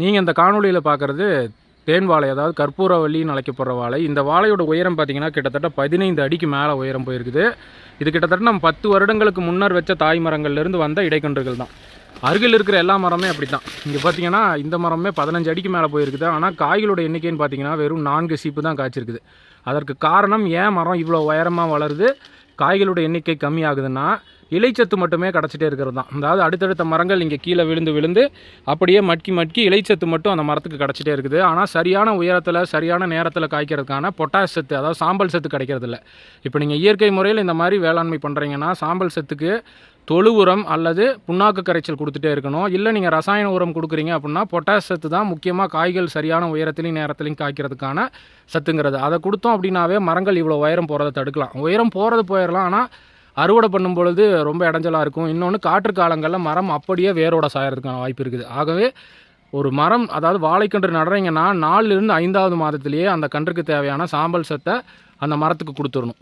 நீங்கள் இந்த காணொளியில் பார்க்குறது தேன் வாழை அதாவது கற்பூர கற்பூரவல்லின்னு அழைக்கப்படுற வாழை. இந்த வாழையோட உயரம் பார்த்தீங்கன்னா கிட்டத்தட்ட பதினைந்து அடிக்கு மேலே உயரம் போயிருக்குது. இது கிட்டத்தட்ட நம்ம பத்து வருடங்களுக்கு முன்னர் வச்ச தாய் மரங்கள்லேருந்து வந்த இடைக்கன்றுகள் தான். அருகில் இருக்கிற எல்லா மரமே அப்படி தான் இங்கே பார்த்தீங்கன்னா இந்த மரமே பதினஞ்சு அடிக்கு மேலே போயிருக்குது. ஆனால் காய்களோட எண்ணிக்கைன்னு பார்த்தீங்கன்னா வெறும் நான்கு சீப்பு தான் காய்ச்சிருக்குது. அதற்கு காரணம் ஏன் மரம் இவ்வளோ உயரமாக வளருது? காய்களோட எண்ணிக்கை கம்மியாகுதுன்னா இலைச்சத்து மட்டுமே கிடச்சிட்டே இருக்கிறது தான். அதாவது அடுத்தடுத்த மரங்கள் இங்கே கீழே விழுந்து விழுந்து அப்படியே மட்கி மட்கி இலைச்சத்து மட்டும் அந்த மரத்துக்கு கிடச்சிட்டே இருக்குது. ஆனால் சரியான உயரத்தில் சரியான நேரத்தில் காய்க்கிறதுக்கான பொட்டாஷ் சத்து அதாவது சாம்பல் சத்து கிடைக்கிறதில்ல. இப்போ நீங்கள் இயற்கை முறையில் இந்த மாதிரி வேளாண்மை பண்ணுறீங்கன்னா சாம்பல் சத்துக்கு தொழு உரம் அல்லது புண்ணாக்கு கரைச்சல் கொடுத்துட்டே இருக்கணும். இல்லை நீங்கள் ரசாயன உரம் கொடுக்குறீங்க அப்படின்னா பொட்டாஷ் சத்து தான் முக்கியமாக காய்கள் சரியான உயரத்துலையும் நேரத்துலையும் காய்க்கிறதுக்கான சத்துங்கிறது. அதை கொடுத்தோம் அப்படின்னாவே மரங்கள் இவ்வளோ உயரம் போகிறத தடுக்கலாம். உயரம் போகிறது போயிடலாம் ஆனால் அறுவடை பண்ணும் பொழுது ரொம்ப இடைஞ்சலாக இருக்கும். இன்னொன்று காற்று காலங்களில் மரம் அப்படியே வேரோட சாயறதுக்கான வாய்ப்பு இருக்குது. ஆகவே ஒரு மரம் அதாவது வாழைக்கன்று நடுறீங்கன்னா நாலுலேருந்து ஐந்தாவது மாதத்திலேயே அந்த கன்றுக்கு தேவையான சாம்பல் சத்தை அந்த மரத்துக்கு கொடுத்துடணும்.